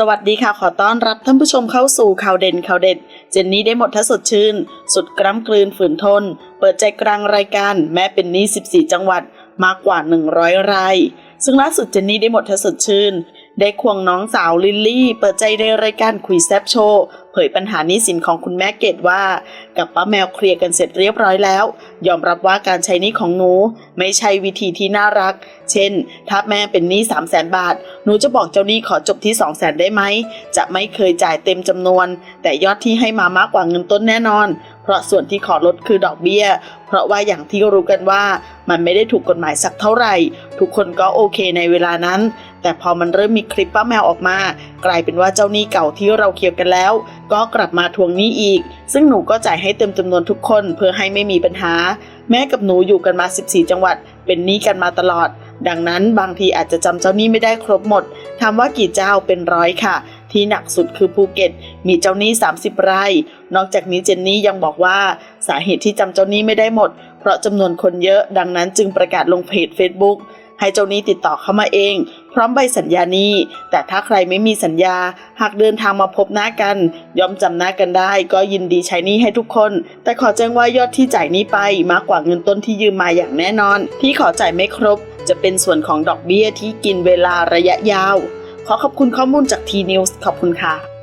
สวัสดีค่ะ ขอต้อนรับท่านผู้ชมเข้าสู่ข่าวเด่นข่าวเด็ด เจนนี่ได้หมดทัศสดชื่น สุดกล้ำกลืนฝืนทน เปิดใจกลางรายการแม้เป็นหนี้ 14 จังหวัดมากกว่า 100 ราย ซึ่งล่าสุดเจนนี่ได้หมดทัศสดชื่น ได้ควงน้องสาวลิลลี่ เปิดใจในรายการคุยแซบโชว์ ยปัญหานี้สินของคุณแม่เกดว่า กับป้าแมวเคลียร์กันเสร็จเรียบร้อยแล้ว ยอมรับว่าการใช้นี้ของหนู ไม่ใช่วิธีที่น่ารัก เช่น ถ้าแม่เป็นหนี้3 0 0แสนบาท หนูจะบอกเจ้าหนี้ขอจบที่2 0 0แสนได้ไหม จะไม่เคยจ่ายเต็มจำนวน แต่ยอดที่ให้มามากกว่าเงินต้นแน่นอน เพราะส่วนที่ขอลดคือดอกเบี้ย เพราะว่าอย่างที่รู้กันว่ามันไม่ได้ถูกกฎหมายสักเท่าไหร่ ทุกคนก็โอเคในเวลานั้น แต่พอมันเริ่มมีคลิปป้าแมวออกมา กลายเป็นว่าเจ้าหนี้เก่าที่เราเคลียร์กันแล้ว ก็กลับมาทวงหนี้อีก ซึ่งหนูก็จ่ายให้เต็มจำนวนทุกคนเพื่อให้ไม่มีปัญหา แม่กับหนูอยู่กันมา 14 จังหวัด เป็นหนี้กันมาตลอด ดังนั้นบางทีอาจจะจำเจ้าหนี้ไม่ได้ครบหมดถามว่ากี่เจ้าเป็นร้อยค่ะ ที่หนักสุดคือภูเก็ต มีเจ้าหนี้ 30 ราย นอกจากนี้เจนนี่ยังบอกว่าสาเหตุที่จำเจ้าหนี้ไม่ได้หมด เพราะจำนวนคนเยอะ ดังนั้นจึงประกาศลงเพจ Facebook ให้เจ้าหนี้ติดต่อเข้ามาเอง พร้อมใบสัญญานี้ แต่ถ้าใครไม่มีสัญญา หากเดินทางมาพบหน้ากัน ย่อมจำหน้ากันได้ ก็ยินดีใช้นี้ให้ทุกคน แต่ขอแจ้งว่ายอดที่จ่ายนี้ไปมากกว่าเงินต้นที่ยืมมาอย่างแน่นอน ที่ขอจ่ายไม่ครบ จะเป็นส่วนของดอกเบี้ยที่กินเวลาระยะยาว ขอขอบคุณข้อมูลจากทีนิวส์ขอบคุณค่ะ